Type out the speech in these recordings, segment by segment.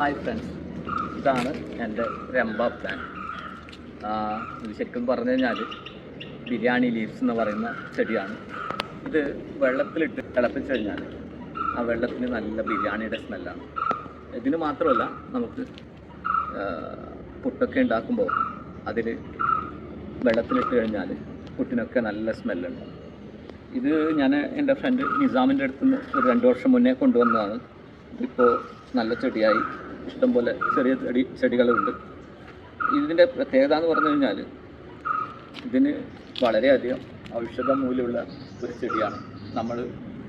Hi friends ഇതാണ് എന്റെ Rambha plan ഇത് ശരിക്കും പറഞ്ഞു കഴിഞ്ഞാൽ ബിരിയാണി ലീവ്സ് എന്ന് പറയുന്ന ചെടിയാണ്. ഇത് വെള്ളത്തിലിട്ട് തിളപ്പിച്ച് കഴിഞ്ഞാൽ ആ വെള്ളത്തിന് നല്ല ബിരിയാണിയുടെ സ്മെല്ലാണ് ഇതിന് മാത്രമല്ല നമുക്ക് പുട്ടൊക്കെ ഉണ്ടാക്കുമ്പോൾ അതിൽ വെള്ളത്തിലിട്ട് കഴിഞ്ഞാൽ പുട്ടിനൊക്കെ നല്ല സ്മെല്ലുണ്ട് ഇത് ഞാൻ എന്റെ ഫ്രണ്ട് നിസാമിന്റെ അടുത്ത് നിന്ന് ഒരു രണ്ട് വർഷം മുന്നേ കൊണ്ടുവന്നതാണ്. ഇതിപ്പോൾ നല്ല ചെടിയായി. ഇഷ്ടംപോലെ ചെറിയ ചെടി ചെടികളുണ്ട്. ഇതിന്റെ പ്രത്യേകത എന്ന് പറഞ്ഞു കഴിഞ്ഞാൽ ഇതിന് വളരെയധികം ഔഷധ മൂല്യമുള്ള ഒരു ചെടിയാണ്. നമ്മൾ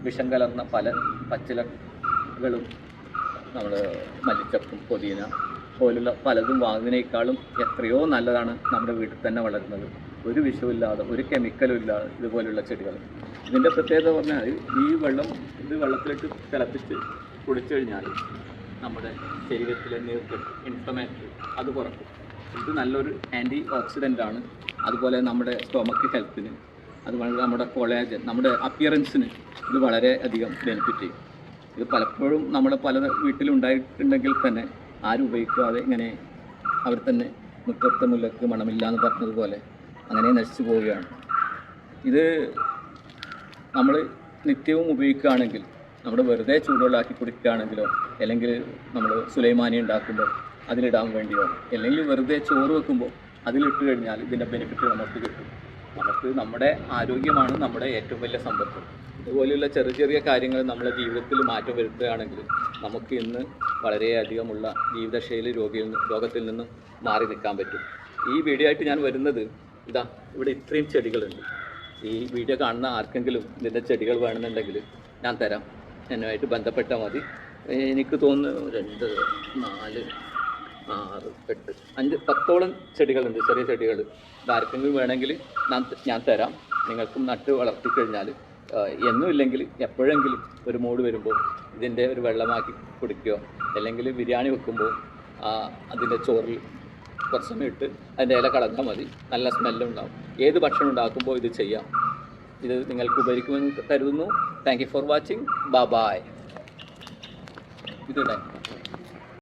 വിഷം കലർന്ന പല പച്ചിലകളും നമ്മൾ മല്ലിച്ചപ്പും പുതിന പോലുള്ള പലതും വാങ്ങുന്നതിനേക്കാളും എത്രയോ നല്ലതാണ് നമ്മുടെ വീട്ടിൽ തന്നെ വളരുന്നത്. ഒരു വിഷമില്ലാതെ ഒരു കെമിക്കലും ഇല്ലാതെ ഇതുപോലുള്ള ചെടികൾ. ഇതിന്റെ പ്രത്യേകത പറഞ്ഞാൽ ഈ വെള്ളം ഇത് വെള്ളത്തിലേക്ക് തിളപ്പിച്ച് കുടിച്ചു കഴിഞ്ഞാൽ നമ്മുടെ ശരീരത്തിലെ നീർക്കെട്ട് ഇൻഫ്ലമേറ്ററി അത് കുറക്കും. ഇത് നല്ലൊരു ആന്റി ഓക്സിഡന്റ് ആണ്. അതുപോലെ നമ്മുടെ സ്റ്റൊമക്ക് ഹെൽത്തിന് അതുപോലെ നമ്മുടെ കൊളാജൻ നമ്മുടെ അപ്പിയറൻസിന് ഇത് വളരെ അധികം ബെനിഫിറ്റ് ചെയ്യും. ഇത് പലപ്പോഴും നമ്മൾ പല വീട്ടിലുണ്ടായിട്ടുണ്ടെങ്കിൽ തന്നെ ആരും ഉപയോഗിക്കാതെ ഇങ്ങനെ അവർ തന്നെ മുറ്റത്തെ മുല്ലക്ക് മണമില്ല എന്ന് പറഞ്ഞതുപോലെ അങ്ങനെ നശിച്ചു പോവുകയാണ്. ഇത് നമ്മൾ നിത്യവും ഉപയോഗിക്കുകയാണെങ്കിൽ നമ്മൾ വെറുതെ ചൂടുവെള്ളമാക്കി കുടിക്കുകയാണെങ്കിലോ അല്ലെങ്കിൽ നമ്മൾ സുലൈമാനി ഉണ്ടാക്കുമ്പോൾ അതിലിടാൻ വേണ്ടിയോ അല്ലെങ്കിൽ വെറുതെ ചോറ് വെക്കുമ്പോൾ അതിലിട്ട് കഴിഞ്ഞാൽ ഇതിന്റെ ബെനിഫിറ്റ് നമുക്ക് കിട്ടും. നമുക്ക് നമ്മുടെ ആരോഗ്യമാണ് നമ്മുടെ ഏറ്റവും വലിയ സമ്പത്ത്. ഇതുപോലെയുള്ള ചെറിയ ചെറിയ കാര്യങ്ങൾ നമ്മുടെ ജീവിതത്തിൽ മാറ്റം വരുത്തുകയാണെങ്കിൽ നമുക്ക് ഇന്ന് വളരെയധികമുള്ള ജീവിതശൈലി രോഗിയിൽ നിന്ന് രോഗത്തിൽ നിന്നും മാറി നിൽക്കാൻ പറ്റും. ഈ വീഡിയോ ആയിട്ട് ഞാൻ വരുന്നത് ഇതാ ഇവിടെ ഇത്രയും ചെടികളുണ്ട്. ഈ വീഡിയോ കാണുന്ന ആർക്കെങ്കിലും ഇതിന്റെ ചെടികൾ വേണമെന്നുണ്ടെങ്കിൽ ഞാൻ തരാം. എന്നുമായിട്ട് ബന്ധപ്പെട്ടാൽ മതി. എനിക്ക് തോന്നുന്നു രണ്ട് നാല് ആറ് എട്ട് അഞ്ച് പത്തോളം ചെടികളുണ്ട് ചെറിയ ചെടികൾ ആർക്കെങ്കിലും വേണമെങ്കിൽ ഞാൻ ഞാൻ തരാം. നിങ്ങൾക്കും നട്ട് വളർത്തി കഴിഞ്ഞാൽ എന്നുമില്ലെങ്കിൽ എപ്പോഴെങ്കിലും ഒരു മൂട് വരുമ്പോൾ ഇതിന്റെ ഒരു വെള്ളമാക്കി കുടിക്കുകയോ അല്ലെങ്കിൽ ബിരിയാണി വെക്കുമ്പോൾ അതിന്റെ ചോറിൽ കുറച്ച് സമയം ഇട്ട് അതിന്റെ ഇല കളഞ്ഞാൽ മതി. നല്ല സ്മെല്ലുണ്ടാവും ഏത് ഭക്ഷണം ഉണ്ടാക്കുമ്പോൾ ഇത് ചെയ്യാം. ഇത് നിങ്ങൾക്ക് ഉപകരിക്കുമെന്ന് കരുതുന്നു. താങ്ക് യു ഫോർ വാച്ചിങ് ബ ബായ് ഇതിടെ